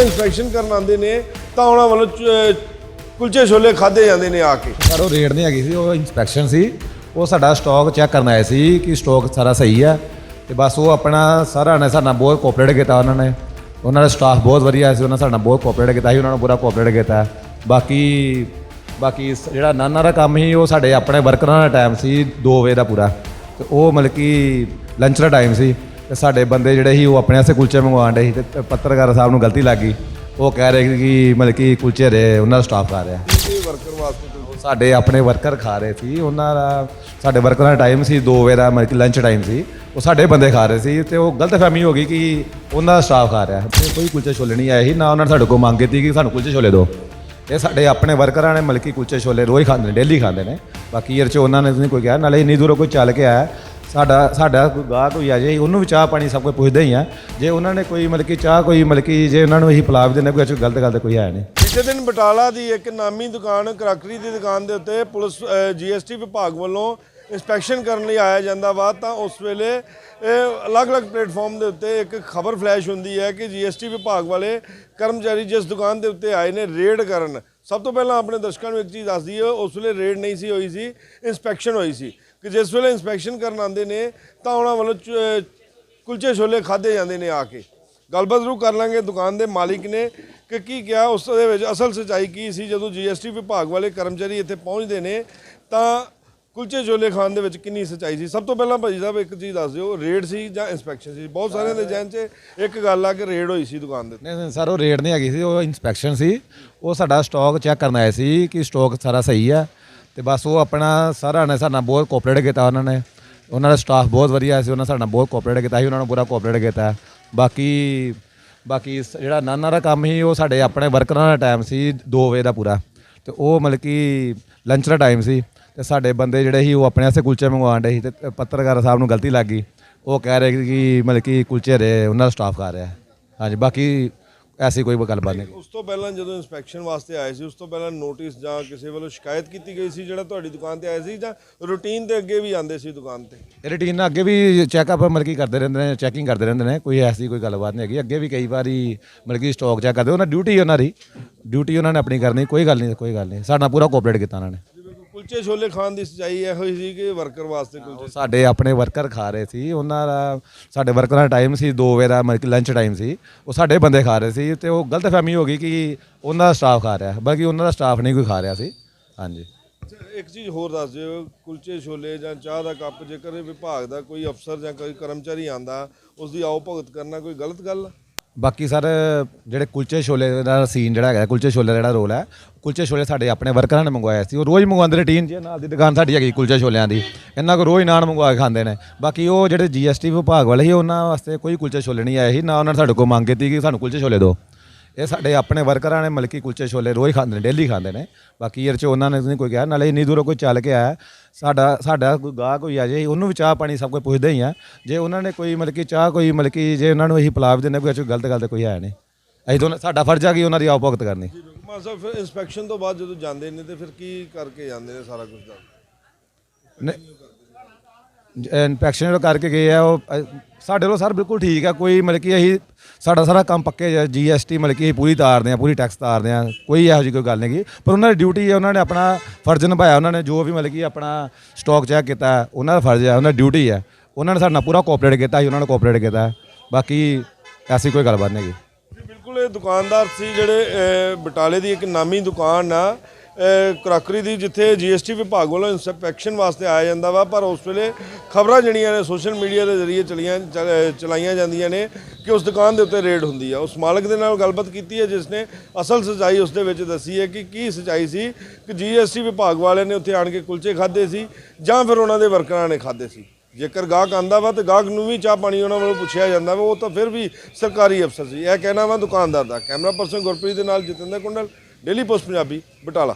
ਵੇਲੇ ਇਨਸਪੈਕਸ਼ਨ ਕਰਨ ਆਉਂਦੇ ਨੇ ਤਾਂ ਉਹਨਾਂ ਵੱਲੋਂ ਚ- ਕੁਲਚੇ ਛੋਲੇ ਖਾਦੇ ਜਾਂਦੇ ਨੇ ਆ ਕੇ। ਸਰ ਉਹ ਰੇਡ ਨਹੀਂ ਹੈਗੀ ਸੀ, ਉਹ ਇਨਸਪੈਕਸ਼ਨ ਸੀ। ਉਹ ਸਾਡਾ ਸਟਾਕ ਚੈੱਕ ਕਰਨ ਆਏ ਸੀ ਕਿ ਸਟਾਕ ਸਾਰਾ ਸਹੀ ਹੈ। ਤੇ ਬਸ ਉਹ ਆਪਣਾ ਸਾਰਾ ਨੇ ਸਾਡੇ ਨਾਲ ਬਹੁਤ ਕੋਆਪਰੇਟ ਕੀਤਾ ਉਹਨਾਂ ਨੇ। ਉਹਨਾਂ ਦਾ ਸਟਾਫ ਬਹੁਤ ਵਧੀਆ ਸੀ, ਉਹਨਾਂ ਸਾਡੇ ਨਾਲ ਬਹੁਤ ਕੋਆਪਰੇਟ ਕੀਤਾ ਸੀ, ਉਹਨਾਂ ਨੂੰ ਪੂਰਾ ਕੋਆਪਰੇਟ ਕੀਤਾ ਬਾਕੀ ਬਾਕੀ ਸ- ਜਿਹੜਾ ਨਾਨਾ ਦਾ ਕੰਮ ਸੀ, ਉਹ ਸਾਡੇ ਆਪਣੇ ਵਰਕਰਾਂ ਦਾ ਟਾਈਮ ਸੀ 2 ਵਜੇ ਦਾ ਪੂਰਾ। ਤੇ ਉਹ ਮਤਲਬ ਕਿ ਲੰਚ ਦਾ ਟਾਈਮ ਸੀ। ਤੇ ਸਾਡੇ ਬੰਦੇ ਜਿਹੜੇ ਸੀ ਉਹ ਆਪਣੇ ਵਾਸਤੇ ਕੁਲਚੇ ਮੰਗਵਾਉਣ ਡੇ ਸੀ ਤੇ ਪੱਤਰਕਾਰ ਸਾਹਿਬ ਨੂੰ ਗਲਤੀ ਲੱਗ ਗਈ। ਉਹ ਕਹਿ ਰਹੇ ਕਿ ਮਤਲਬ ਕਿ ਕੁਲਚੇ ਦੇ ਉਹਨਾਂ ਦਾ ਸਟਾਫ ਖਾ ਰਿਹਾ। ਇਹ ਵਰਕਰ ਵਾਸਤੇ ਉਹ ਸਾਡੇ ਆਪਣੇ ਵਰਕਰ ਖਾ ਰਹੇ ਸੀ। ਉਹਨਾਂ ਦਾ ਸਾਡੇ ਵਰਕਰਾਂ ਦਾ ਟਾਈਮ ਸੀ 2 ਵਜੇ ਦਾ, ਮਤਲਬ ਕਿ ਲੰਚ ਟਾਈਮ ਸੀ। ਉਹ ਸਾਡੇ ਬੰਦੇ ਖਾ ਰਹੇ ਸੀ ਤੇ ਉਹ ਗਲਤ ਫਹਿਮੀ ਹੋ ਗਈ ਕਿ ਉਹਨਾਂ ਦਾ ਸਟਾਫ ਖਾ ਰਿਹਾ। ਤੇ ਕੋਈ ਕੁਲਚੇ ਛੋਲੇ ਨਹੀਂ ਆਏ ਸੀ, ਨਾ ਉਹਨਾਂ ਨੇ ਸਾਡੇ ਕੋਲ ਮੰਗ ਕੀਤੀ ਕਿ ਸਾਨੂੰ ਕੁਲਚੇ ਛੋਲੇ ਦਿਓ। ਇਹ ਸਾਡੇ ਆਪਣੇ ਵਰਕਰਾਂ ਨੇ ਮਤਲਬ ਕਿ ਕੁਲਚੇ ਛੋਲੇ ਰੋਜ਼ ਖਾਂਦੇ ਨੇ ਡੇਲੀ ਖਾਂਦੇ ਨੇ। ਬਾਕੀ ਯਾਰ ਚ ਉਹਨਾਂ ਨੇ ਨਹੀਂ ਕੋਈ ਕਿਹਾ, ਨਾਲੇ ਇੰਨੀ ਦੂਰੋਂ ਕੋਈ ਚੱਲ ਕੇ ਆਇਆ। ਸਾਡਾ ਸਾਡਾ ਕੋਈ ਗਾਹਕ ਕੋਈ ਆ ਜਾਏ ਉਹਨੂੰ ਵੀ ਚਾਹ ਪਾਣੀ ਸਭ ਕੁਝ ਪੁੱਛਦੇ ਹੀ ਆ। ਜੇ ਉਹਨਾਂ ਨੇ ਕੋਈ ਮਤਲਬ ਕਿ ਚਾਹ ਕੋਈ ਮਤਲਬ ਕਿ ਜੇ ਉਹਨਾਂ ਨੂੰ ਅਸੀਂ ਪਿਲਾ ਵੀ ਦਿੰਦੇ ਕੋਈ ਅੱਛਾ ਗਲਤ ਗੱਲ ਤਾਂ ਕੋਈ ਆਇਆ ਨਹੀਂ। ਪਿਛਲੇ ਦਿਨ ਬਟਾਲਾ ਦੀ ਇੱਕ ਨਾਮੀ ਦੁਕਾਨ, ਕਰਾਕਰੀ ਦੀ ਦੁਕਾਨ ਦੇ ਉੱਤੇ ਪੁਲਿਸ ਜੀਐਸਟੀ ਵਿਭਾਗ ਵੱਲੋਂ ਇਨਸਪੈਕਸ਼ਨ ਕਰਨ ਲਈ ਆਇਆ ਜਾਂਦਾ ਵਾ, ਤਾਂ ਉਸ ਵੇਲੇ, ਇਹ ਅਲੱਗ-ਅਲੱਗ ਪਲੇਟਫਾਰਮ ਦੇ ਉੱਤੇ ਇੱਕ ਖਬਰ ਫਲੈਸ਼ ਹੁੰਦੀ ਹੈ ਕਿ ਜੀਐਸਟੀ ਵਿਭਾਗ ਵਾਲੇ ਕਰਮਚਾਰੀ ਜਿਸ ਦੁਕਾਨ ਦੇ ਉੱਤੇ ਆਏ ਨੇ ਰੇਡ ਕਰਨ। ਸਭ ਤੋਂ ਪਹਿਲਾਂ ਆਪਣੇ ਦਰਸ਼ਕਾਂ ਨੂੰ ਇੱਕ ਚੀਜ਼ ਦੱਸ ਦਈਏ ਉਸ ਵੇਲੇ ਰੇਡ ਨਹੀਂ ਸੀ ਹੋਈ ਸੀ ਇਨਸਪੈਕਸ਼ਨ ਹੋਈ ਸੀ। ਕਿ ਜਿਸ ਵੇਲੇ ਇਨਸਪੈਕਸ਼ਨ ਕਰਨ ਆਉਂਦੇ ਨੇ, ਤਾਂ ਉਹਨਾਂ ਵੱਲੋਂ ਚ- ਕੁਲਚੇ ਛੋਲੇ ਖਾਦੇ ਜਾਂਦੇ ਨੇ ਆ ਕੇ। ਗੱਲਬਾਤ ਜ਼ਰੂਰ ਕਰ ਲਾਂਗੇ ਦੁਕਾਨ ਦੇ ਮਾਲਿਕ ਨੇ ਕਿ ਕੀ ਕਿਹਾ, ਉਸ ਦੇ ਵਿੱਚ ਅਸਲ ਸਚਾਈ ਕੀ ਸੀ। ਜਦੋਂ ਜੀਐਸਟੀ ਵਿਭਾਗ ਵਾਲੇ ਕਰਮਚਾਰੀ ਇੱਥੇ ਪਹੁੰਚਦੇ ਨੇ, ਤਾਂ ਕੁਲਚੇ ਛੋਲੇ ਖਾਣ ਦੇ ਵਿੱਚ ਕਿੰਨੀ ਸਚਾਈ ਸੀ? ਸਭ ਤੋਂ ਪਹਿਲਾਂ ਭਾਜੀ ਸਾਹਿਬ, ਇੱਕ ਚੀਜ਼ ਦੱਸ ਦਿਓ ਰੇਡ ਸੀ ਜਾਂ ਇਨਸਪੈਕਸ਼ਨ ਸੀ? ਬਹੁਤ ਸਾਰਿਆਂ ਦੇ ਜੈਨ 'ਚ ਇੱਕ ਗੱਲ ਆ ਕਿ ਰੇਡ ਹੋਈ ਸੀ ਦੁਕਾਨ ਦੇ ਨਹੀਂ ਨਹੀਂ, ਸਰ, ਉਹ ਰੇਡ ਨਹੀਂ ਹੈਗੀ ਸੀ, ਉਹ ਇਨਸਪੈਕਸ਼ਨ ਸੀ। ਉਹ ਸਾਡਾ ਸਟਾਕ ਚੈੱਕ ਕਰਨ ਆਏ ਸੀ ਕਿ ਸਟਾਕ ਸਾਰਾ ਸਹੀ ਹੈ ਤੇ ਬਸ ਉਹ ਆਪਣਾ ਸਾਰਾ ਨੇ ਸਾਡੇ ਨਾਲ ਬਹੁਤ ਕੋਆਪਰੇਟ ਕੀਤਾ ਉਹਨਾਂ ਨੇ। ਉਹਨਾਂ ਦਾ ਸਟਾਫ ਬਹੁਤ ਵਧੀਆ ਸੀ, ਉਹਨਾਂ ਸਾਡੇ ਨਾਲ ਬਹੁਤ ਕੋਆਪਰੇਟ ਕੀਤਾ ਸੀ, ਉਹਨਾਂ ਨੂੰ ਪੂਰਾ ਕੋਆਪਰੇਟ ਕੀਤਾ। ਬਾਕੀ ਬਾਕੀ ਸ- ਜਿਹੜਾ ਨਾਨਾ ਦਾ ਕੰਮ ਸੀ, ਉਹ ਸਾਡੇ ਆਪਣੇ ਵਰਕਰਾਂ ਦਾ ਟਾਈਮ ਸੀ 2 ਵਜੇ ਦਾ ਪੂਰਾ। ਤੇ ਉਹ ਮਤਲਬ ਕਿ ਲੰਚ ਦਾ ਟਾਈਮ ਸੀ। ਤੇ ਸਾਡੇ ਬੰਦੇ ਜਿਹੜੇ ਸੀ, ਉਹ ਆਪਣੇ ਵਾਸਤੇ ਕੁਲਚੇ ਮੰਗਵਾਉਣ ਡੇ ਸੀ ਤੇ ਪੱਤਰਕਾਰ ਸਾਹਿਬ ਨੂੰ ਗਲਤੀ ਲੱਗ ਗਈ। ਉਹ ਕਹਿ ਰਹੇ ਕਿ ਮਤਲਬ ਕਿ ਕੁਲਚੇ ਰੇ ਉਹਨਾਂ ਦਾ ਸਟਾਫ ਖਾ ਰਿਹਾ। ਹਾਂਜੀ, ਬਾਕੀ ਐਸੀ ਕੋਈ ਗੱਲਬਾਤ ਨਹੀਂ। ਉਸ ਤੋਂ ਪਹਿਲਾਂ ਜਦੋਂ ਇਨਸਪੈਕਸ਼ਨ ਵਾਸਤੇ ਆਏ ਸੀ ਉਸ ਤੋਂ ਪਹਿਲਾਂ ਨੋਟਿਸ ਜਾਂ ਕਿਸੇ ਵੱਲੋਂ ਸ਼ਿਕਾਇਤ ਕੀਤੀ ਗਈ ਸੀ ਜਿਹੜਾ ਤੁਹਾਡੀ ਦੁਕਾਨ ਤੇ ਆਇਆ ਸੀ ਜਾਂ ਰੂਟੀਨ ਦੇ ਅੱਗੇ ਵੀ ਆਉਂਦੇ ਸੀ ਦੁਕਾਨ ਤੇ? ਰੂਟੀਨ ਨਾਲ ਅੱਗੇ ਵੀ ਚੈੱਕਅਪ ਮਤਲਬ ਕਿ ਕਰਦੇ ਰਹਿੰਦੇ ਨੇ ਚੈਕਿੰਗ ਕਰਦੇ ਰਹਿੰਦੇ ਨੇ ਕੋਈ ਐਸੀ ਕੋਈ ਗੱਲਬਾਤ ਨਹੀਂ ਹੈਗੀ। ਅੱਗੇ ਵੀ ਕਈ ਵਾਰੀ ਮਤਲਬ ਕਿ ਸਟਾਕ ਚੈੱਕ ਕਰਦੇ ਉਹਨਾਂ ਡਿਊਟੀ ਉਹਨਾਂ ਦੀ ਡਿਊਟੀ ਉਹਨਾਂ ਨੇ ਆਪਣੀ ਕਰਨੀ ਕੋਈ ਗੱਲ ਨਹੀਂ ਕੋਈ ਗੱਲ ਨਹੀਂ। ਸਾਡੇ ਪੂਰਾ ਕੋਆਪਰੇਟ ਕੀਤਾ ਉਹਨਾਂ ਨੇ। ਕੁਲਚੇ ਛੋਲੇ ਖਾਣ ਦੀ ਸਚਾਈ ਇਹੋ ਹੀ ਸੀ ਕਿ ਵਰਕਰ ਵਾਸਤੇ ਕੁਲਚੇ। ਸਾਡੇ ਆਪਣੇ ਵਰਕਰ ਖਾ ਰਹੇ ਸੀ ਉਹਨਾਂ ਦਾ ਸਾਡੇ ਵਰਕਰਾਂ ਦਾ ਟਾਈਮ ਸੀ 2 ਵਜੇ ਦਾ ਮਤਲਬ ਲੰਚ ਟਾਈਮ ਸੀ। ਉਹ ਸਾਡੇ ਬੰਦੇ ਖਾ ਰਹੇ ਸੀ ਤੇ ਉਹ ਗਲਤਫਹਿਮੀ ਹੋ ਗਈ ਕਿ ਉਹਨਾਂ ਦਾ ਸਟਾਫ ਖਾ ਰਿਹਾ ਬਾਕੀ ਉਹਨਾਂ ਦਾ ਸਟਾਫ ਨਹੀਂ ਕੋਈ ਖਾ ਰਿਹਾ ਸੀ। ਹਾਂਜੀ। ਅੱਛਾ, ਇੱਕ ਚੀਜ਼ ਹੋਰ ਦੱਸ ਦਿਓ ਕੁਲਚੇ ਛੋਲੇ ਜਾਂ ਚਾਹ ਦਾ ਕੱਪ ਜੇਕਰ ਇਹ ਵਿਭਾਗ ਦਾ ਕੋਈ ਅਫਸਰ ਜਾਂ ਕੋਈ ਕਰਮਚਾਰੀ ਆਂਦਾ ਉਸ ਦੀ ਆਓ ਭਗਤ ਕਰਨਾ ਕੋਈ ਗਲਤ ਗੱਲ ਆ? ਬਾਕੀ ਸਰ, ਜਿਹੜੇ ਕੁਲਚੇ ਛੋਲੇ ਦਾ ਸੀਨ ਜਿਹੜਾ ਹੈਗਾ, ਕੁਲਚੇ ਛੋਲੇ ਦਾ ਜਿਹੜਾ ਰੋਲ ਹੈ, ਕੁਲਚੇ ਛੋਲੇ ਸਾਡੇ ਆਪਣੇ ਵਰਕਰਾਂ ਨੇ ਮੰਗਵਾਇਆ ਸੀ। ਉਹ ਰੋਜ਼ ਮੰਗਵਾਉਂਦੇ ਨੇ ਟੀਨ ਜੀ ਨਾਲ ਦੀ ਦੁਕਾਨ ਸਾਡੀ ਹੈਗੀ ਕੁਲਚੇ ਛੋਲਿਆਂ ਦੀ। ਇਹਨਾਂ ਕੋ ਰੋਜ਼ ਨਾਨ ਮੰਗਵਾ ਕੇ ਖਾਂਦੇ ਨੇ। ਬਾਕੀ ਉਹ ਜਿਹੜੇ ਜੀਐਸਟੀ ਵਿਭਾਗ ਵਾਲੇ ਸੀ, ਉਹਨਾਂ ਵਾਸਤੇ ਕੋਈ ਕੁਲਚੇ ਛੋਲੇ ਨਹੀਂ ਆਏ ਸੀ, ਨਾ ਉਹਨਾਂ ਨੇ ਸਾਡੇ ਕੋਲ ਮੰਗ ਕੀਤੀ ਕਿ ਸਾਨੂੰ ਕੁਲਚੇ ਛੋਲੇ ਦਿਓ। ਇਹ ਸਾਡੇ ਆਪਣੇ ਵਰਕਰਾਂ ਨੇ ਮਲਕੀ ਕੁਲਚੇ ਛੋਲੇ ਰੋਜ਼ ਖਾਂਦੇ ਨੇ ਡੇਲੀ ਖਾਂਦੇ ਨੇ। ਬਾਕੀ ਯਾਰ ਚ ਉਹਨਾਂ ਨੇ ਨਹੀਂ ਕੋਈ ਕਿਹਾ ਨਾਲੇ ਇੰਨੀ ਦੂਰੋਂ ਕੋਈ ਚੱਲ ਕੇ ਆਇਆ ਸਾਡਾ ਸਾਡਾ ਕੋਈ ਗਾਹਕ ਕੋਈ ਆ ਜਾਏ ਉਹਨੂੰ ਵੀ ਚਾਹ ਪਾਣੀ ਸਭ ਕੁਝ ਪੁੱਛਦੇ ਹੀ ਆ। ਜੇ ਉਹਨਾਂ ਨੇ ਕੋਈ ਮਤਲਬ ਕਿ ਚਾਹ ਕੋਈ ਮਤਲਬ ਕਿ ਜੇ ਉਹਨਾਂ ਨੂੰ ਇਹੀ ਪਿਲਾ ਵੀ ਦਿੰਦੇ ਕੋਈ ਅੱਛਾ ਗਲਤ ਗੱਲ ਤਾਂ ਕੋਈ ਹੈ ਨਹੀਂ। ਅਸੀਂ ਤਾਂ ਸਾਡਾ ਫਰਜ਼ ਆ ਕਿ ਉਹਨਾਂ ਦੀ ਆਪ ਭੁਗਤ ਕਰਨੀ ਮਾਨ ਸਾਹਿਬ ਫਿਰ ਇਨਸਪੈਕਸ਼ਨ ਤੋਂ ਬਾਅਦ ਜਦੋਂ ਜਾਂਦੇ ਨੇ ਤੇ ਫਿਰ ਕੀ ਕਰਕੇ ਜਾਂਦੇ ਨੇ ਸਾਰਾ ਕੁਝ ਦਾ ਇਨਫੈਕਸ਼ਨ ਕਰਕੇ ਗਏ ਆ ਉਹ ਸਾਡੇ ਵੱਲੋਂ ਸਰ ਬਿਲਕੁਲ ਠੀਕ ਆ, ਕੋਈ ਮਤਲਬ ਕਿ ਅਸੀਂ ਸਾਡਾ ਸਾਰਾ ਕੰਮ ਪੱਕੇ ਜੀਐਸਟੀ ਮਤਲਬ ਕਿ ਅਸੀਂ ਪੂਰੀ ਤਾਰਦੇ ਆ, ਪੂਰੀ ਟੈਕਸ ਤਾਰਦੇ ਆ, ਕੋਈ ਇਹੋ ਜਿਹੀ ਕੋਈ ਗੱਲ ਨਹੀਂ ਗੀ। ਪਰ ਉਹਨਾਂ ਦੀ ਡਿਊਟੀ ਹੈ ਉਹਨਾਂ ਨੇ ਆਪਣਾ ਫਰਜ਼ ਨਿਭਾਇਆ, ਉਹਨਾਂ ਨੇ ਜੋ ਵੀ ਮਤਲਬ ਕਿ ਆਪਣਾ ਸਟਾਕ ਚੈੱਕ ਕੀਤਾ, ਉਹਨਾਂ ਦਾ ਫਰਜ਼ ਹੈ ਉਹਨਾਂ ਦੀ ਡਿਊਟੀ ਹੈ ਉਹਨਾਂ ਨੇ ਸਾਡੇ ਨਾਲ ਪੂਰਾ ਕੋਆਪਰੇਟ ਕੀਤਾ, ਅਸੀਂ ਉਹਨਾਂ ਨੇ ਕੋਆਪਰੇਟ ਕੀਤਾ। ਬਾਕੀ ਐਸੀ ਕੋਈ ਗੱਲਬਾਤ ਨਹੀਂ ਗੀ। ਬਿਲਕੁਲ, ਇਹ ਦੁਕਾਨਦਾਰ ਸੀ ਜਿਹੜੇ ਬਟਾਲੇ ਦੀ ਇੱਕ ਨਾਮੀ ਦੁਕਾਨ ਆ ਕਰਾਕਰੀ ਦੀ ਜਿੱਥੇ ਜੀਐਸਟੀ ਵਿਭਾਗ ਵੱਲੋਂ ਇਨਸਪੈਕਸ਼ਨ ਵਾਸਤੇ ਆਇਆ ਜਾਂਦਾ ਵਾ, ਪਰ ਉਸ ਵੇਲੇ ਖਬਰਾਂ ਜਿਹੜੀਆਂ ਨੇ ਸੋਸ਼ਲ ਮੀਡੀਆ ਦੇ ਜ਼ਰੀਏ ਚਲੀਆਂ, ਚਲ- ਚਲਾਈਆਂ ਜਾਂਦੀਆਂ ਨੇ ਕਿ ਉਸ ਦੁਕਾਨ ਦੇ ਉੱਤੇ ਰੇਡ ਹੁੰਦੀ ਆ। ਉਸ ਮਾਲਕ ਦੇ ਨਾਲ ਗੱਲਬਾਤ ਕੀਤੀ ਹੈ, ਜਿਸ ਨੇ ਅਸਲ ਸਚਾਈ ਉਸ ਦੇ ਵਿੱਚ ਦੱਸੀ ਹੈ ਕਿ ਕੀ ਸਚਾਈ ਸੀ ਕਿ ਜੀਐਸਟੀ ਵਿਭਾਗ ਵਾਲਿਆਂ ਨੇ ਉੱਥੇ ਆਣ ਕੇ ਕੁਲਚੇ ਖਾਦੇ ਸੀ ਜਾਂ ਫਿਰ ਉਹਨਾਂ ਦੇ ਵਰਕਰਾਂ ਨੇ ਖਾਦੇ ਸੀ। ਜੇਕਰ ਗਾਹਕ ਆਂਦਾ ਵਾ ਤੇ ਗਾਹਕ ਨੂੰ ਵੀ ਚਾਹ ਪਾਣੀ ਉਹਨਾਂ ਵੱਲੋਂ ਪੁੱਛਿਆ ਜਾਂਦਾ ਵਾ, ਉਹ ਤਾਂ ਫਿਰ ਵੀ ਸਰਕਾਰੀ ਅਫਸਰ ਸੀ। ਇਹ ਕਹਿਣਾ ਵਾ ਦੁਕਾਨਦਾਰ ਦਾ। ਕੈਮਰਾ ਪਰਸਨ ਗੁਰਪ੍ਰੀਤ ਦੇ ਨਾਲ ਜਤਿੰਦਰ ਕੁੰਡਲ, ਡੇਲੀ ਪੋਸਟ ਪੰਜਾਬੀ, ਬਟਾਲਾ।